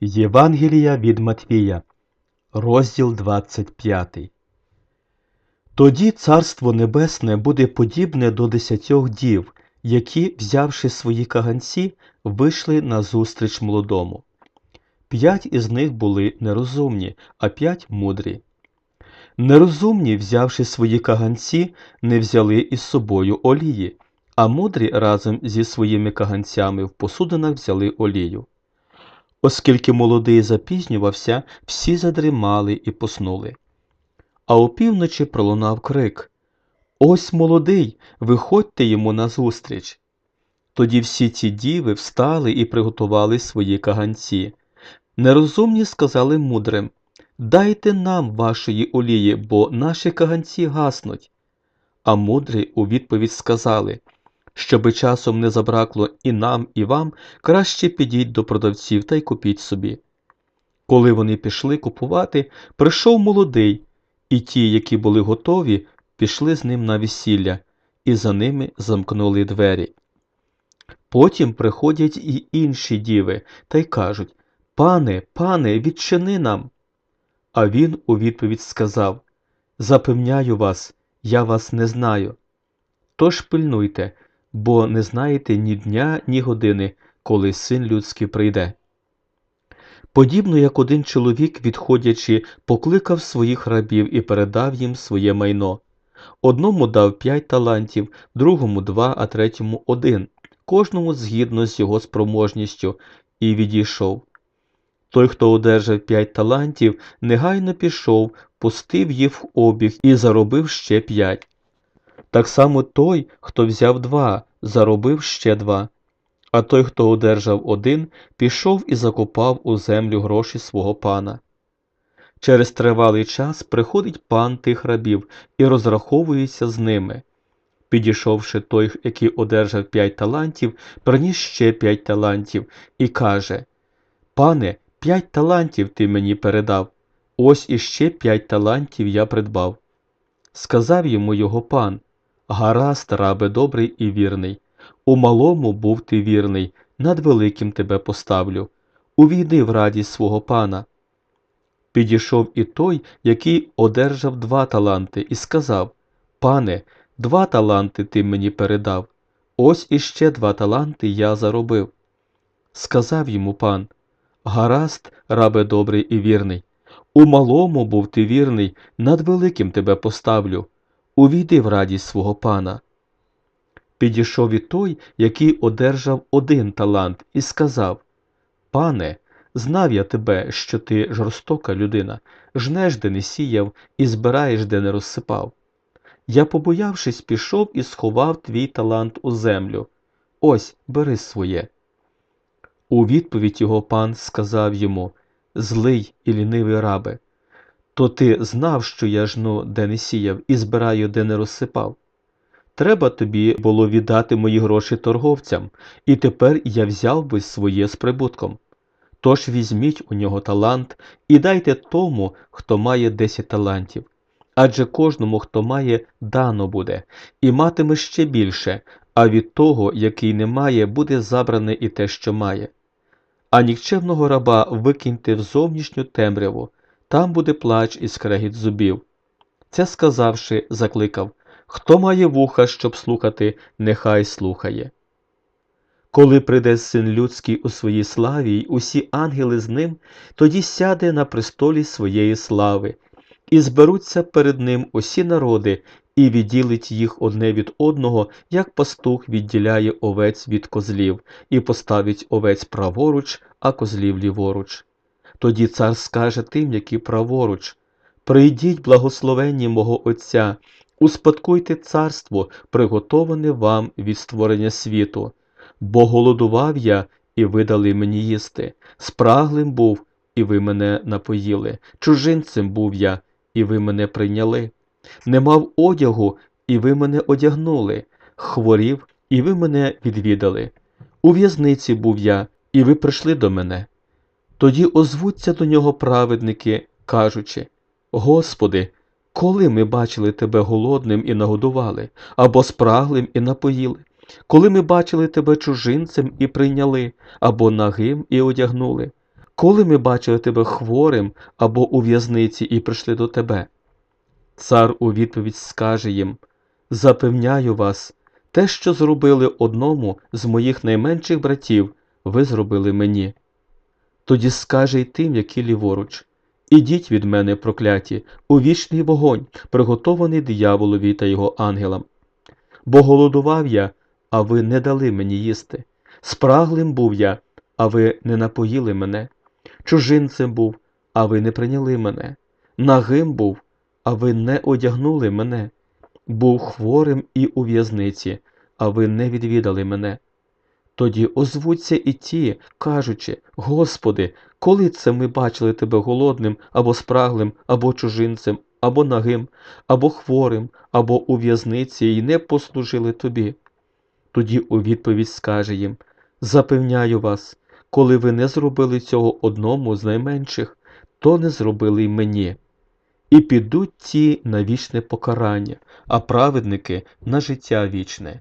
Євангелія від Матвія, розділ 25. Тоді Царство Небесне буде подібне до десятьох дів, які, взявши свої каганці, вийшли назустріч молодому. П'ять із них були нерозумні, а п'ять мудрі. Нерозумні, взявши свої каганці, не взяли із собою олії, а мудрі разом зі своїми каганцями в посудинах взяли олію. Оскільки молодий запізнювався, всі задрімали і поснули. А опівночі пролунав крик Ось молодий, виходьте йому назустріч. Тоді всі ці діви встали і приготували свої каганці. Нерозумні сказали мудрим Дайте нам вашої олії, бо наші каганці гаснуть. А мудрі у відповідь сказали Щоби часом не забракло і нам, і вам, краще підіть до продавців та й купіть собі. Коли вони пішли купувати, прийшов молодий, і ті, які були готові, пішли з ним на весілля, і за ними замкнули двері. Потім приходять і інші діви та й кажуть Пане, пане, відчини нам. А він у відповідь сказав Запевняю вас, я вас не знаю. Тож пильнуйте, бо не знаєте ні дня, ні години, коли син людський прийде. Подібно як один чоловік, відходячи, покликав своїх рабів і передав їм своє майно. Одному дав п'ять талантів, другому два, а третьому один, кожному згідно з його спроможністю, і відійшов. Той, хто одержав п'ять талантів, негайно пішов, пустив їх в обіг і заробив ще п'ять. Так само той, хто взяв два, заробив ще два. А той, хто одержав один, пішов і закопав у землю гроші свого пана. Через тривалий час приходить пан тих рабів і розраховується з ними. Підійшовши той, який одержав п'ять талантів, приніс ще п'ять талантів і каже Пане, п'ять талантів ти мені передав, ось іще п'ять талантів я придбав. Сказав йому його пан Гаразд, рабе добрий і вірний. У малому був ти вірний, над великим тебе поставлю. Увійди в радість свого пана. Підійшов і той, який одержав два таланти, і сказав Пане, два таланти ти мені передав, ось іще два таланти я заробив. Сказав йому пан Гаразд, рабе добрий і вірний. У малому був ти вірний, над великим тебе поставлю. Увійди в радість свого пана. Підійшов і той, який одержав один талант, і сказав Пане, знав я тебе, що ти жорстока людина, жнеш, де не сіяв, і збираєш, де не розсипав. Я, побоявшись, пішов і сховав твій талант у землю. Ось, бери своє. У відповідь його пан сказав йому Злий і лінивий рабе, то ти знав, що я жну, де не сіяв, і збираю, де не розсипав. Треба тобі було віддати мої гроші торговцям, і тепер я взяв би своє з прибутком. Тож візьміть у нього талант і дайте тому, хто має десять талантів. Адже кожному, хто має, дано буде, і матиме ще більше, а від того, який не має, буде забране і те, що має. А нікчемного раба викиньте в зовнішню темряву, там буде плач і скрегіт зубів. Це сказавши, закликав Хто має вуха, щоб слухати, нехай слухає. Коли прийде син людський у своїй славі й усі ангели з ним, тоді сяде на престолі своєї слави, і зберуться перед ним усі народи, і відділить їх одне від одного, як пастух відділяє овець від козлів, і поставить овець праворуч, а козлів ліворуч. Тоді цар скаже тим, які праворуч Прийдіть, благословенні мого Отця, успадкуйте царство, приготоване вам від створення світу. Бо голодував я, і ви дали мені їсти, спраглим був, і ви мене напоїли, чужинцем був я, і ви мене прийняли. Не мав одягу, і ви мене одягнули, хворів, і ви мене відвідали. У в'язниці був я, і ви прийшли до мене. Тоді озвуться до нього праведники, кажучи Господи, коли ми бачили тебе голодним і нагодували, або спраглим і напоїли, коли ми бачили тебе чужинцем і прийняли, або нагим і одягнули, Коли ми бачили тебе хворим або у в'язниці і прийшли до тебе? Цар у відповідь скаже їм Запевняю вас, те, що зробили одному з моїх найменших братів, ви зробили мені. Тоді скаже й тим, які ліворуч Ідіть від мене, прокляті, у вічний вогонь, приготований дияволові та його ангелам. Бо голодував я, а ви не дали мені їсти. Спраглим був я, а ви не напоїли мене. Чужинцем був, а ви не прийняли мене. Нагим був, а ви не одягнули мене. Був хворим і у в'язниці, а ви не відвідали мене. Тоді озвуться і ті, кажучи, Господи, коли це ми бачили тебе голодним, або спраглим, або чужинцем, або нагим, або хворим, або у в'язниці і не послужили тобі. Тоді у відповідь скаже їм Запевняю вас, коли ви не зробили цього одному з найменших, то не зробили й мені. І підуть ті на вічне покарання, а праведники на життя вічне.